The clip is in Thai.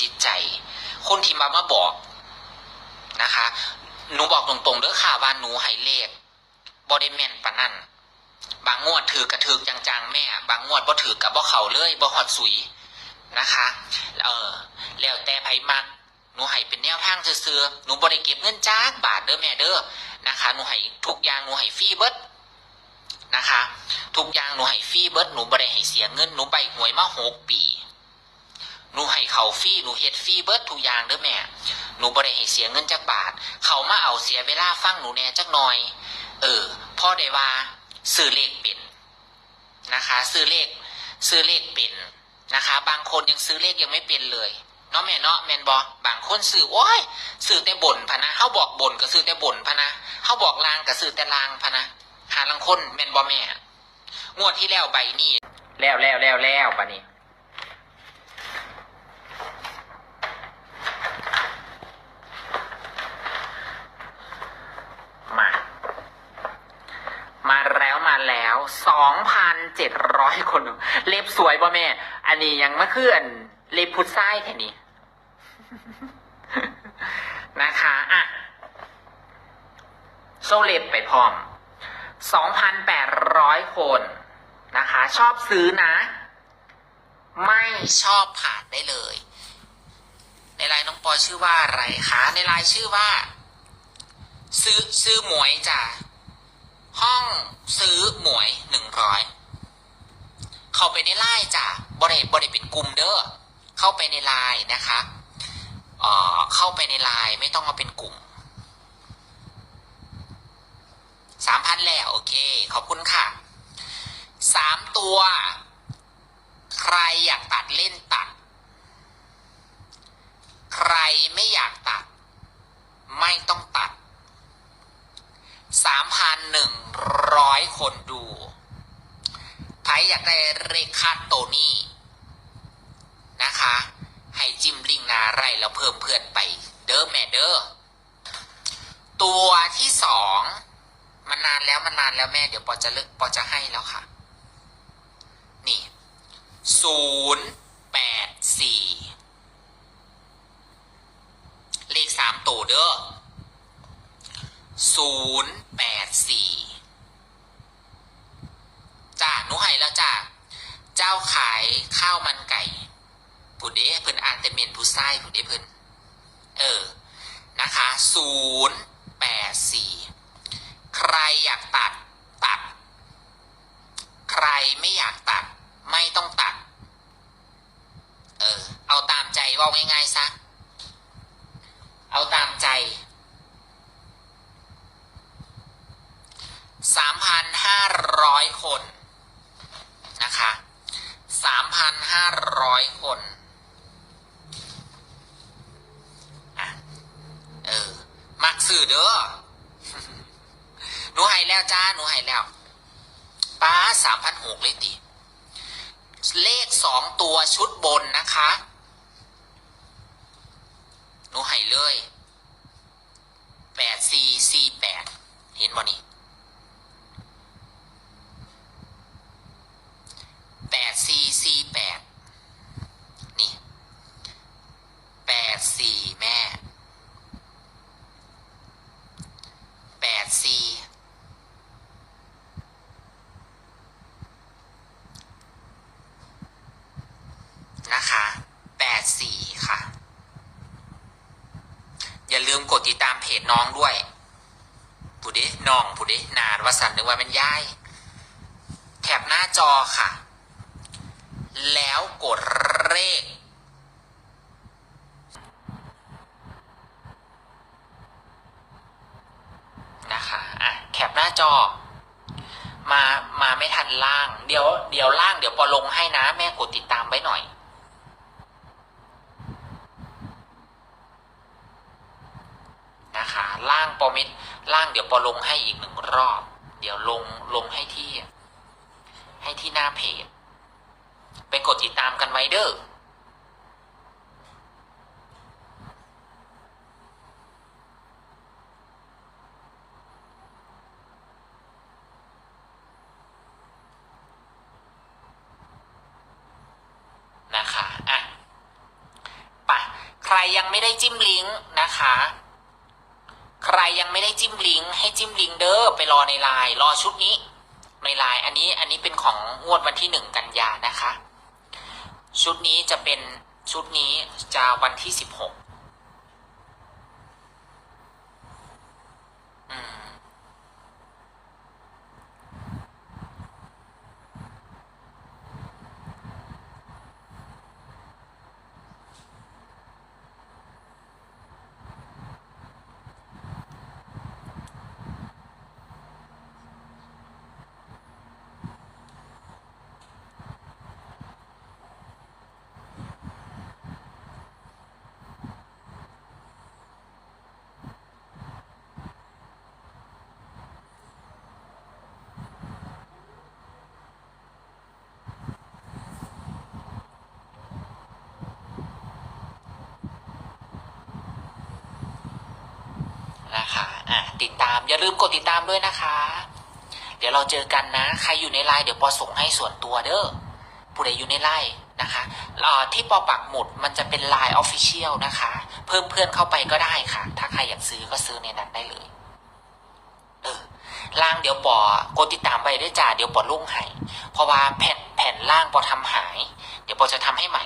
จิตใจ คนที่มามาบอกนะคะ หนูบอกตรงๆเด้อค่ะว่าหนูให้เลขบอดแมนปานนั่นบางงวดถือกระถือจังๆแม่ บางงวดบ่ถือกับบ่เข่าเลยบ่หอดสุยนะคะ เออแล้วแต่ไผมักหนูให้เป็นแนวทางซื่อๆหนูบ่ได้เก็บเงินจ้าบาทเด้อแม่เด้อนะคะหนูให้ทุกอย่างหนูให้ฟรีเบิดนะคะ ทุกอย่างหนูให้ฟรีเบิดหนูบ่ได้ให้เสียเงินหนูใบหวยมาหกปี หนูให้เขาฟรีหนูเฮ็ดฟรีเบิร์ดทุกอย่างเด้อแม่ หนูบ่ได้ให้เสียเงินจักบาท เขามาเอาเสียเวลาฟังหนูแน่จักหน่อย เออพ่อได้ว่าซื้อเลขเป็นนะคะ ซื้อเลข ซื้อเลขเป็นนะคะ บางคนยังซื้อเลขยังไม่เป็นเลยเนาะแม่เนาะแมนบอบางคนซื้อโอ้ยซื้อแต่บ่นพะนะเขาบอกบ่นก็ซื้อแต่บ่นพะนะเขาบอกลางก็ซื้อแต่ลางพะนะหาลังคนแมนบอแม่งวดที่แล้วใบนี่แล้วแล้วแล้วแล้วปะนี่ สองพันเจ็ดร้อยคน เล็บสวยป่แม่ อันนี้ยังมาเคลื่อน เล็บพุทไส้แค่นี้ นะคะอะโซเล็บไปพร้อมสองพันแปดร้อยคนนะคะ ชอบซื้อนะ ไม่ชอบผ่านได้เลย ในไลน์น้องปอชื่อว่าอะไรคะ ในไลน์ชื่อว่า ซื้อซื้อหมวยจ้ะ ห้องซื้อหมวยหนึ่งร้อยเข้าไปในไลน์จ้ะบริบริป็นกลุ่มเด้อเข้าไปในไลน์นะคะเอ่อเข้าไปในไลน์ไม่ต้องมาเป็นกลุ่มสามพันแล้วโอเคขอบคุณค่ะสามตัว ใครอยากตัดเล่นตัด ใครไม่อยากตัด ไม่ต้องตัด สามพันหนึ่งร้อยคนดูใครอยากได้เลขคาดโตนี่นะคะ ให้จิ้มลิงนาไรแล้วเพิ่มเพื่อนไป เด้อแม่เด้อ ตัวที่สองมันนานแล้วมันนานแล้วแม่เดี๋ยวปอจะเลิกปอจะให้แล้วค่ะ นี่ศูนย์แปดสี่เลขสามตัวเด้อ ศูนย์แปดสี่จ้าหนูให้แล้วจ้าเจ้าขายข้าวมันไก่ผู้เด้เพิ่นอ่านแต่เมนผู้ไส้ผู้เด้เพิ่นเออนะคะศูนย์แปดสี่ใครอยากตัดตัด ใครไม่อยากตัด ไม่ต้องตัด เออ เอาตามใจว่าง่ายๆซะ เอาตามใจ สามพันห้าร้อยคนนะคะสามพันห้าร้อยคนอะเออ มักสื่อเด้อหนูให้แล้วจ้าหนูให้แล้วป้าสามพันหกเลยติเลขสองตัวชุดบนนะคะหนูให้เลยแปดสี่สี่แปดเห็นบ่นี่ แปดสี่สี่แปดนี่ แปดสี่แม่ แปดสี่ นะคะแปดสี่ค่ะ อย่าลืมกดติดตามเพจน้องด้วยผู้ด้น้องผู้ด้นานวสันนึกว่ามันย่ายแคปหน้าจอค่ะ แล้วกดเลขนะคะอะแคปหน้าจอ มา มาไม่ทันล่าง เดี๋ยว เดี๋ยวล่าง เดี๋ยวปอลงให้นะ แม่กดติดตามไว้หน่อย นะคะ ล่างปอมิดล่างเดี๋ยวปอลงให้อีกหนึ่งรอบ เดี๋ยวลงลงให้ที่ ให้ที่หน้าเพจ ไปกดติดตามกันไว้เด้อนะคะอะไปรยังไม่ได้จิ้มลิงก์นะคะ ใครยังไม่ได้จิ้มลิงก์ให้จิ้มลิงก์เด้อไปรอในไลน์รอชุดนี้ ในไลน์อันนี้อันนี้เป็นของงวดวันที่หนึ่งกันยานะคะ ชุดนี้จะเป็นชุดนี้จะวันที่สิบหกอืม นะคะอะติดตามอย่าลืมกดติดตามด้วยนะคะ เดี๋ยวเราเจอกันนะ ใครอยู่ในไลน์เดี๋ยวปอส่งให้ส่วนตัวเด้อผู้ใดอยู่ในไลน์นะคะเอ่อที่ปอปักหมุดมันจะเป็นไลน์ออฟฟิเชียลนะคะ เพิ่มเพื่อนเข้าไปก็ได้ค่ะ ถ้าใครอยากซื้อก็ซื้อในนั้นได้เลยเออล่างเดี๋ยวปอกดติดตามไปด้วยจ้าเดี๋ยวปอลุ่งให้เพราะว่าแผ่นแผ่นล่างปอทำหาย เดี๋ยวปอจะทำให้ใหม่